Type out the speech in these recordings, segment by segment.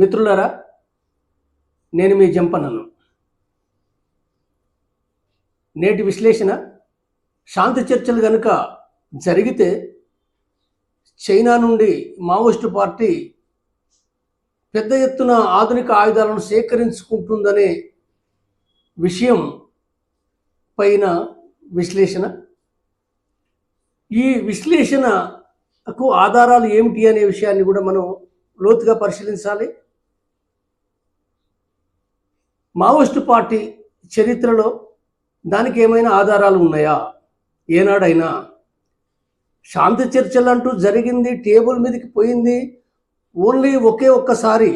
మిత్రులారా నేను మీ జంపనను నేటి విశ్లేషణ శాంతి చర్చలు కనుక జరిగితే చైనా నుండి మావోయిస్టు పార్టీ పెద్ద ఎత్తున ఆధునిక ఆయుధాలను సేకరించుకుంటుందనే విషయం పైన విశ్లేషణ. ఈ విశ్లేషణకు ఆధారాలు ఏమిటి అనే విషయాన్ని కూడా మనం లోతుగా పరిశీలించాలి. మావోయిస్టు పార్టీ చరిత్రలో దానికి ఏమైనా ఆధారాలు ఉన్నాయా? ఏనాడైనా శాంతి చర్చలు అంటూ జరిగింది టేబుల్ మీదకి పోయింది ఓన్లీ ఒకే ఒక్కసారి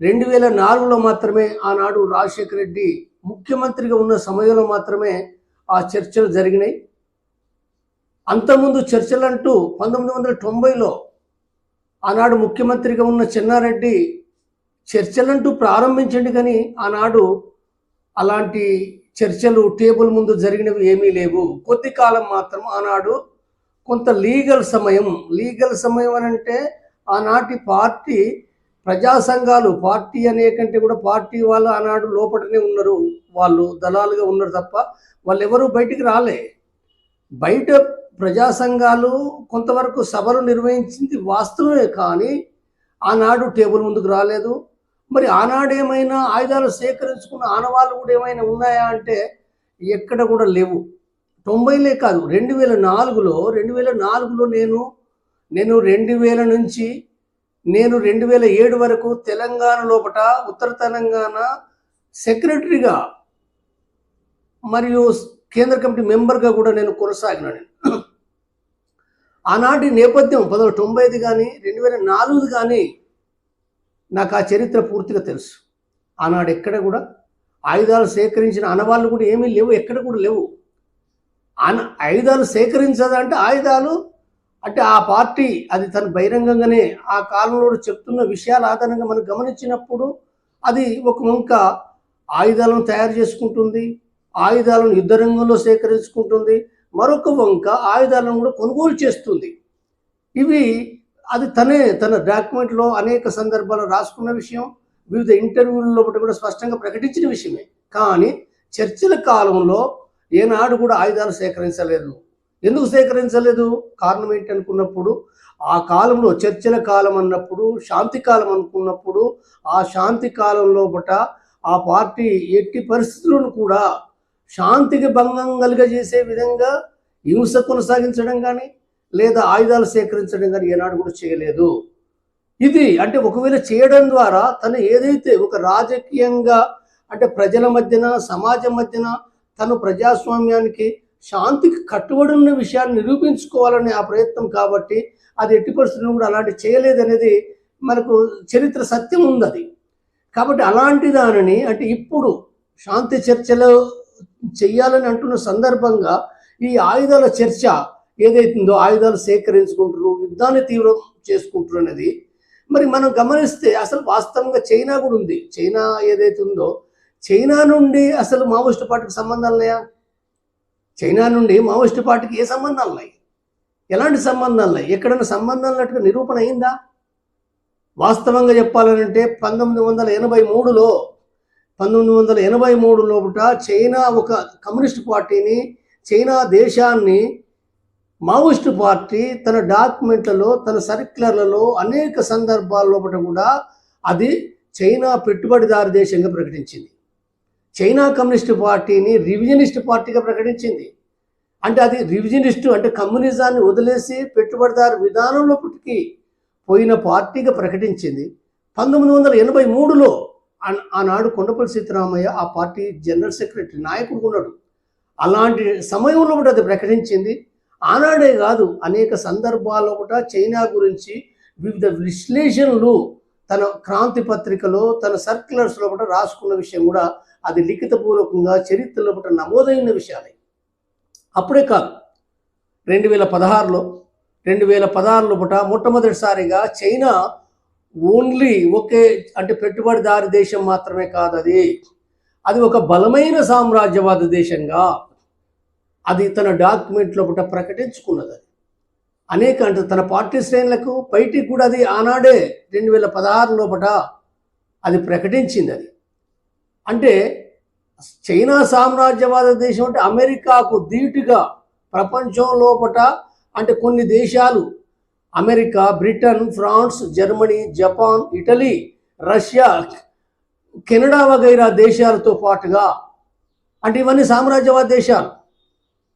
రెండు వేల నాలుగులో మాత్రమే ఆనాడు రాజశేఖర రెడ్డి ముఖ్యమంత్రిగా ఉన్న సమయంలో మాత్రమే ఆ చర్చలు జరిగినాయి. అంతకుముందు చర్చలు అంటూ పంతొమ్మిది వందల తొంభైలో ఆనాడు ముఖ్యమంత్రిగా ఉన్న చెన్నారెడ్డి చర్చలంటూ ప్రారంభించండి కానీ ఆనాడు అలాంటి చర్చలు టేబుల్ ముందు జరిగినవి ఏమీ లేవు. కొద్ది కాలం మాత్రం ఆనాడు కొంత లీగల్ సమయం లీగల్ సమయం అని అంటే ఆనాటి పార్టీ ప్రజా సంఘాలు పార్టీ అనే కంటే కూడా పార్టీ వాళ్ళు ఆనాడు లోపలనే ఉన్నారు. వాళ్ళు దళాలుగా ఉన్నారు తప్ప వాళ్ళు ఎవరు బయటికి రాలే. బయట ప్రజా సంఘాలు కొంతవరకు సభలు నిర్వహించింది వాస్తవమే కానీ ఆనాడు టేబుల్ ముందుకు రాలేదు. మరి ఆనాడు ఏమైనా ఆయుధాలు సేకరించుకున్న ఆనవాళ్ళు కూడా ఏమైనా ఉన్నాయా అంటే ఎక్కడ కూడా లేవు. తొంభైలే కాదు రెండు వేల నాలుగులో రెండు వేల నాలుగులో నేను నేను రెండు వేల నుంచి నేను రెండు వేల ఏడు వరకు తెలంగాణ లోపట ఉత్తర తెలంగాణ సెక్రటరీగా మరియు కేంద్ర కమిటీ మెంబర్గా కూడా నేను కొనసాగినాను ఆనాటి నేపథ్యం పంతొమ్మిది తొంభై ఐదు కానీ రెండు వేల నాలుగుది కానీ నాకు ఆ చరిత్ర పూర్తిగా తెలుసు. ఆనాడు ఎక్కడ కూడా ఆయుధాలు సేకరించిన అనవాళ్ళు కూడా ఏమీ లేవు ఎక్కడ కూడా లేవు. అన ఆయుధాలు సేకరించదంటే ఆయుధాలు అంటే ఆ పార్టీ అది తన బహిరంగంగానే ఆ కాలంలో చెప్తున్న విషయాల ఆధారంగా మనం గమనించినప్పుడు అది ఒక వంక ఆయుధాలను తయారు చేసుకుంటుంది ఆయుధాలను యుద్ధ రంగంలో సేకరించుకుంటుంది మరొక వంక ఆయుధాలను కూడా కొనుగోలు చేస్తుంది. ఇవి అది తనే తన డాక్యుమెంట్లో అనేక సందర్భాలు రాసుకున్న విషయం వివిధ ఇంటర్వ్యూల్లో కూడా స్పష్టంగా ప్రకటించిన విషయమే. కానీ చర్చల కాలంలో ఏనాడు కూడా ఆయుధాలు సేకరించలేదు. ఎందుకు సేకరించలేదు? కారణం ఏంటి అనుకున్నప్పుడు ఆ కాలంలో చర్చల కాలం అన్నప్పుడు శాంతి కాలం అనుకున్నప్పుడు ఆ శాంతి కాలంలో బట ఆ పార్టీ ఎట్టి పరిస్థితులను కూడా శాంతికి భంగం కలుగజేసే విధంగా హింస కొనసాగించడం కానీ లేదా ఆయుధాలు సేకరించడం కానీ ఏనాడు కూడా చేయలేదు. ఇది అంటే ఒకవేళ చేయడం ద్వారా తను ఏదైతే ఒక రాజకీయంగా అంటే ప్రజల మధ్యన సమాజం మధ్యన తను ప్రజాస్వామ్యానికి శాంతికి కట్టుబడి ఉన్న విషయాన్ని నిరూపించుకోవాలనే ఆ ప్రయత్నం కాబట్టి అది ఎట్టి పరిస్థితుల్లో కూడా అలాంటి చేయలేదనేది మనకు చరిత్ర సత్యం ఉంది అది కాబట్టి అలాంటి దానిని అంటే ఇప్పుడు శాంతి చర్చలు చేయాలని అంటున్న సందర్భంగా ఈ ఆయుధాల చర్చ ఏదైతుందో ఆయుధాలు సేకరించుకుంటున్నారు యుద్ధాన్ని తీవ్రం చేసుకుంటున్నారు అనేది మరి మనం గమనిస్తే అసలు వాస్తవంగా చైనా కూడా ఉంది. చైనా ఏదైతే ఉందో చైనా నుండి అసలు మావోయిస్ట్ పార్టీకి సంబంధాలు ఉన్నాయా? చైనా నుండి మావోయిస్ట్ పార్టీకి ఏ సంబంధాలు ఉన్నాయి? ఎలాంటి సంబంధాలు ఉన్నాయి? ఎక్కడైనా సంబంధాలు ఉన్నట్టుగా నిరూపణ అయిందా? వాస్తవంగా చెప్పాలనంటే పంతొమ్మిది వందల ఎనభై మూడులో పంతొమ్మిది వందల ఎనభై మూడు లోపల చైనా ఒక కమ్యూనిస్ట్ పార్టీని చైనా దేశాన్ని మావోయిస్టు పార్టీ తన డాక్యుమెంట్లలో తన సర్క్యులర్లలో అనేక సందర్భాల్లోపట కూడా అది చైనా పెట్టుబడిదారు దేశంగా ప్రకటించింది. చైనా కమ్యూనిస్ట్ పార్టీని రివిజనిస్ట్ పార్టీగా ప్రకటించింది. అంటే అది రివిజనిస్టు అంటే కమ్యూనిజాన్ని వదిలేసి పెట్టుబడిదారు విధానంలోపటికి పోయిన పార్టీగా ప్రకటించింది. పంతొమ్మిది వందల ఎనభై మూడులో ఆనాడు కొండపల్లి సీతారామయ్య ఆ పార్టీ జనరల్ సెక్రటరీ నాయకుడు ఉన్నాడు. అలాంటి సమయంలో కూడా అది ప్రకటించింది. ఆనాడే కాదు అనేక సందర్భాల్లో కూడా చైనా గురించి వివిధ విశ్లేషణలు తన క్రాంతి పత్రికలో తన సర్క్యులర్స్లో కూడా రాసుకున్న విషయం కూడా అది లిఖితపూర్వకంగా చరిత్రలో కూడా నమోదైన విషయాలే. అప్పుడే కాదు రెండు వేల పదహారులో రెండు వేల పదహారులో పుట మొట్టమొదటిసారిగా చైనా ఓన్లీ ఒకే అంటే పెట్టుబడిదారి దేశం మాత్రమే కాదు అది. అది ఒక బలమైన సామ్రాజ్యవాద దేశంగా అది తన డాక్యుమెంట్ లోపల ప్రకటించుకున్నది అది. అనేక అంటే తన పార్టీ శ్రేణులకు బయటికి కూడా అది ఆనాడే రెండు వేల పదహారు లోపల అది ప్రకటించింది అది. అంటే చైనా సామ్రాజ్యవాద దేశం అంటే అమెరికాకు ధీటుగా ప్రపంచం లోపట అంటే కొన్ని దేశాలు America Britain France Germany Japan Italy Russia Canada వగైరా దేశాలతో పాటుగా అంటే ఇవన్నీ సామ్రాజ్యవాద దేశాలు.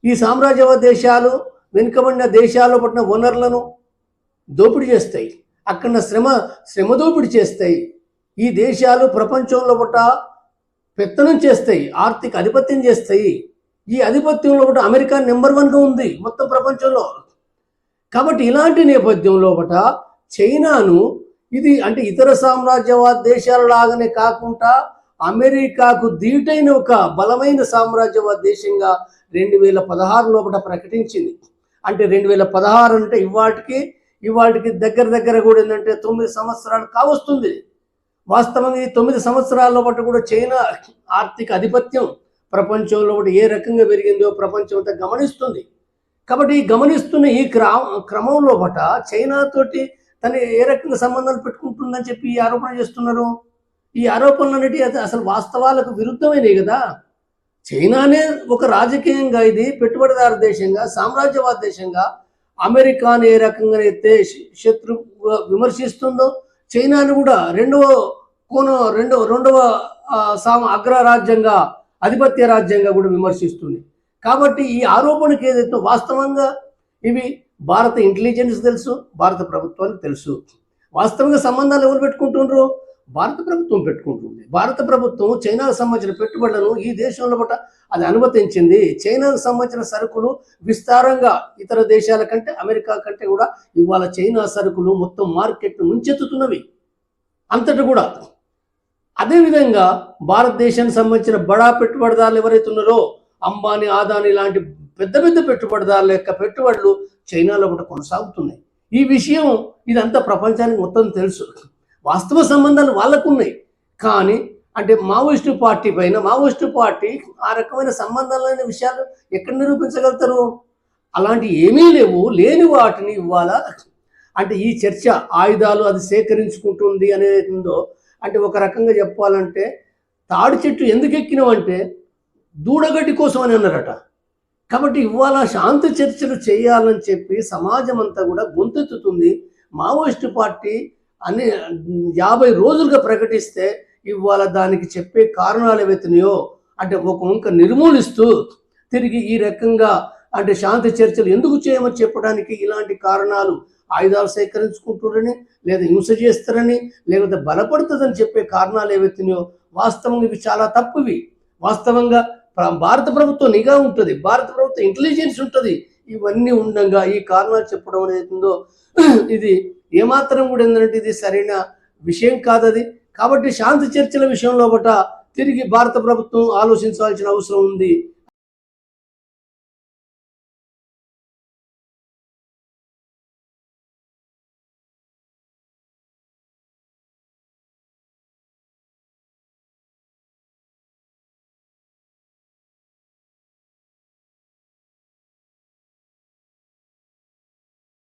ఈ సామ్రాజ్యవాద దేశాలు వెనుకబడిన దేశాల్లో పట్టిన వనరులను దోపిడీ చేస్తాయి. అక్కడ శ్రమ శ్రమ దోపిడీ చేస్తాయి. ఈ దేశాలు ప్రపంచంలో పూట పెత్తనం చేస్తాయి ఆర్థిక ఆధిపత్యం చేస్తాయి. ఈ ఆధిపత్యంలో పూట అమెరికా నెంబర్ వన్గా ఉంది మొత్తం ప్రపంచంలో. కాబట్టి ఇలాంటి నేపథ్యంలో పట చైనాను ఇది అంటే ఇతర సామ్రాజ్యవాద దేశాల లాగానే కాకుండా అమెరికాకు దీటైన ఒక బలమైన సామ్రాజ్యవాద దేశంగా రెండు వేల పదహారు లోపల ప్రకటించింది. అంటే రెండు వేల పదహారు అంటే ఇవాటికి ఇవాటికి దగ్గర దగ్గర కూడా ఏంటంటే తొమ్మిది సంవత్సరాలు కావస్తుంది. వాస్తవంగా ఈ తొమ్మిది సంవత్సరాల పాటు కూడా చైనా ఆర్థిక ఆధిపత్యం ప్రపంచంలో ఒకటి ఏ రకంగా పెరిగిందో ప్రపంచం అంతా గమనిస్తుంది. కాబట్టి ఈ గమనిస్తున్న ఈ క్రా క్రమంలో బట చైనాతోటి తను ఏ రకంగా సంబంధాలు పెట్టుకుంటుందని చెప్పి ఈ ఆరోపణ చేస్తున్నారు? ఈ ఆరోపణలు అసలు వాస్తవాలకు విరుద్ధమైనవి కదా. చైనానే ఒక రాజకీయంగా ఇది పెట్టుబడిదారు దేశంగా సామ్రాజ్యవాద దేశంగా అమెరికాను ఏ రకంగా అయితే శత్రు విమర్శిస్తుందో చైనాను కూడా రెండవ కోణం రెండవ రెండవ సామ అగ్ర రాజ్యంగా ఆధిపత్య రాజ్యంగా కూడా విమర్శిస్తుంది. కాబట్టి ఈ ఆరోపణకి ఏదైతే వాస్తవంగా ఇవి భారత ఇంటెలిజెన్స్ తెలుసు భారత ప్రభుత్వానికి తెలుసు. వాస్తవంగా సంబంధాలు ఎవరు పెట్టుకుంటుండ్రు? భారత ప్రభుత్వం పెట్టుకుంటుంది. భారత ప్రభుత్వం చైనాకు సంబంధించిన పెట్టుబడులను ఈ దేశంలో కూడా అది అనుమతించింది. చైనాకు సంబంధించిన సరుకులు విస్తారంగా ఇతర దేశాల కంటే అమెరికా కంటే కూడా ఇవాళ చైనా సరుకులు మొత్తం మార్కెట్ ముంచెత్తుతున్నవి. అంతటి కూడా. అదేవిధంగా భారతదేశానికి సంబంధించిన బడా పెట్టుబడిదారులు ఎవరైతే ఉన్నారో అంబానీ ఆదాని లాంటి పెద్ద పెద్ద పెట్టుబడిదారుల యొక్క పెట్టుబడులు చైనాలో కూడా కొనసాగుతున్నాయి. ఈ విషయం ఇదంతా ప్రపంచానికి మొత్తం తెలుసు. వాస్తవ సంబంధాలు వాళ్ళకు ఉన్నాయి కానీ అంటే మావోయిస్టు పార్టీ పైన మావోయిస్టు పార్టీ ఆ రకమైన సంబంధాలైన విషయాలు ఎక్కడ నిరూపించగలుగుతారు? అలాంటి ఏమీ లేవు. లేని వాటిని ఇవాళ అంటే ఈ చర్చ ఆయుధాలు అది సేకరించుకుంటుంది అనేది ఉందో అంటే ఒక రకంగా చెప్పాలంటే తాడి చెట్టు ఎందుకు ఎక్కినామంటే దూడగడ్డి కోసం అని అన్నారట. కాబట్టి ఇవాళ శాంతి చర్చలు చేయాలని చెప్పి సమాజం అంతా కూడా గొంతెత్తుతుంది. మావోయిస్టు పార్టీ అన్ని యాభై రోజులుగా ప్రకటిస్తే ఇవాళ దానికి చెప్పే కారణాలు ఏవైతున్నాయో అంటే ఒక వంక నిర్మూలిస్తూ తిరిగి ఈ రకంగా అంటే శాంతి చర్చలు ఎందుకు చేయమని చెప్పడానికి ఇలాంటి కారణాలు ఆయుధాలు సేకరించుకుంటారని లేదా హింస చేస్తారని లేకపోతే బలపడుతుందని చెప్పే కారణాలు ఏవైతున్నాయో వాస్తవంగా ఇవి చాలా తప్పువి. వాస్తవంగా భారత ప్రభుత్వం నిఘా ఉంటుంది. భారత ప్రభుత్వం ఇంటెలిజెన్స్ ఉంటుంది. ఇవన్నీ ఉండగా ఈ కారణాలు చెప్పడం అనేది ఇది ఏమాత్రం కూడా ఏంటంటే ఇది సరైన విషయం కాదది. కాబట్టి శాంతి చర్చల విషయంలో బట తిరిగి భారత ప్రభుత్వం ఆలోచించాల్సిన అవసరం ఉంది.